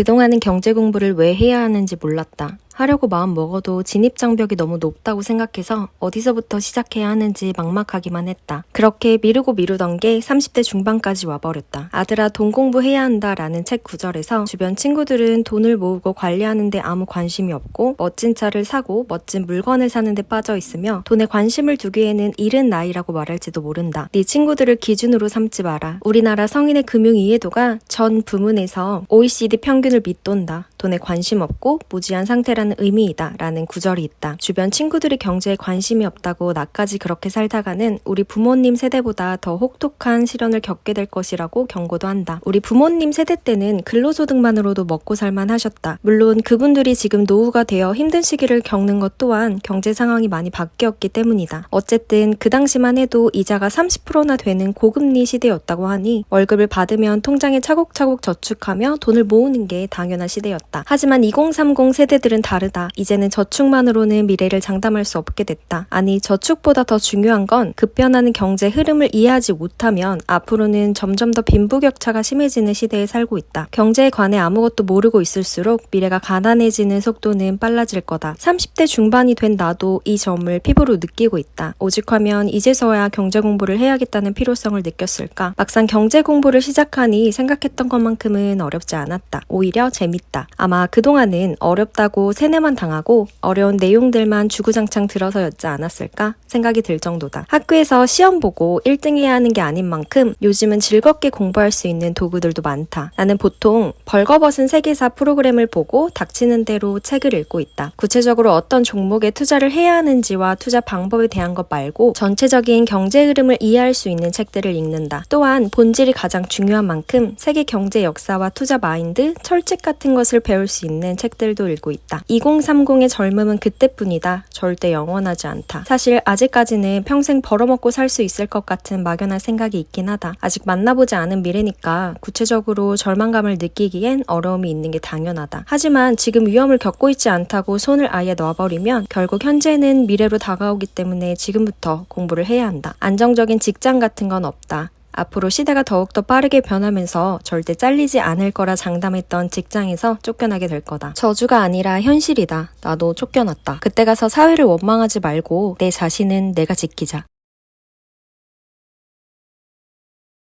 그동안은 경제 공부를 왜 해야 하는지 몰랐다. 하려고 마음 먹어도 진입 장벽이 너무 높다고 생각해서 어디서부터 시작해야 하는지 막막하기만 했다. 그렇게 미루고 미루던 게 30대 중반까지 와버렸다. 아들아 돈 공부해야 한다라는 책 구절에서 주변 친구들은 돈을 모으고 관리하는데 아무 관심이 없고 멋진 차를 사고 멋진 물건을 사는데 빠져 있으며 돈에 관심을 두기에는 이른 나이라고 말할지도 모른다. 네 친구들을 기준으로 삼지 마라. 우리나라 성인의 금융 이해도가 전 부문에서 OECD 평균을 밑돈다. 돈에 관심 없고 무지한 상태라는 의미이다. 라는 구절이 있다. 주변 친구들이 경제에 관심이 없다고 나까지 그렇게 살다가는 우리 부모님 세대보다 더 혹독한 시련을 겪게 될 것이라고 경고도 한다. 우리 부모님 세대 때는 근로소득만으로도 먹고 살만 하셨다. 물론 그분들이 지금 노후가 되어 힘든 시기를 겪는 것 또한 경제 상황이 많이 바뀌었기 때문이다. 어쨌든 그 당시만 해도 이자가 30%나 되는 고금리 시대였다고 하니 월급을 받으면 통장에 차곡차곡 저축하며 돈을 모으는 게 당연한 시대였다. 하지만 2030 세대들은 다르다. 이제는 저축만으로는 미래를 장담할 수 없게 됐다. 아니 저축보다 더 중요한 건 급변하는 경제 흐름을 이해하지 못하면 앞으로는 점점 더 빈부격차가 심해지는 시대에 살고 있다. 경제에 관해 아무것도 모르고 있을수록 미래가 가난해지는 속도는 빨라질 거다. 30대 중반이 된 나도 이 점을 피부로 느끼고 있다. 오직하면 이제서야 경제 공부를 해야겠다는 필요성을 느꼈을까? 막상 경제 공부를 시작하니 생각했던 것만큼은 어렵지 않았다. 오히려 재밌다. 아마 그동안은 어렵다고 세뇌만 당하고 어려운 내용들만 주구장창 들어서였지 않았을까 생각이 들 정도다. 학교에서 시험 보고 1등 해야 하는 게 아닌 만큼 요즘은 즐겁게 공부할 수 있는 도구들도 많다. 나는 보통 벌거벗은 세계사 프로그램을 보고 닥치는 대로 책을 읽고 있다. 구체적으로 어떤 종목에 투자를 해야 하는지와 투자 방법에 대한 것 말고 전체적인 경제 흐름을 이해할 수 있는 책들을 읽는다. 또한 본질이 가장 중요한 만큼 세계 경제 역사와 투자 마인드, 철칙 같은 것을 배울 수 있는 책들도 읽고 있다. 2030의 젊음은 그때뿐이다. 절대 영원하지 않다. 사실 아직까지는 평생 벌어먹고 살 수 있을 것 같은 막연한 생각이 있긴 하다. 아직 만나보지 않은 미래니까 구체적으로 절망감을 느끼기엔 어려움이 있는 게 당연하다. 하지만 지금 위험을 겪고 있지 않다고 손을 아예 놔버리면 결국 현재는 미래로 다가오기 때문에 지금부터 공부를 해야 한다. 안정적인 직장 같은 건 없다. 앞으로 시대가 더욱더 빠르게 변하면서 절대 잘리지 않을 거라 장담했던 직장에서 쫓겨나게 될 거다. 저주가 아니라 현실이다. 나도 쫓겨났다. 그때 가서 사회를 원망하지 말고 내 자신은 내가 지키자.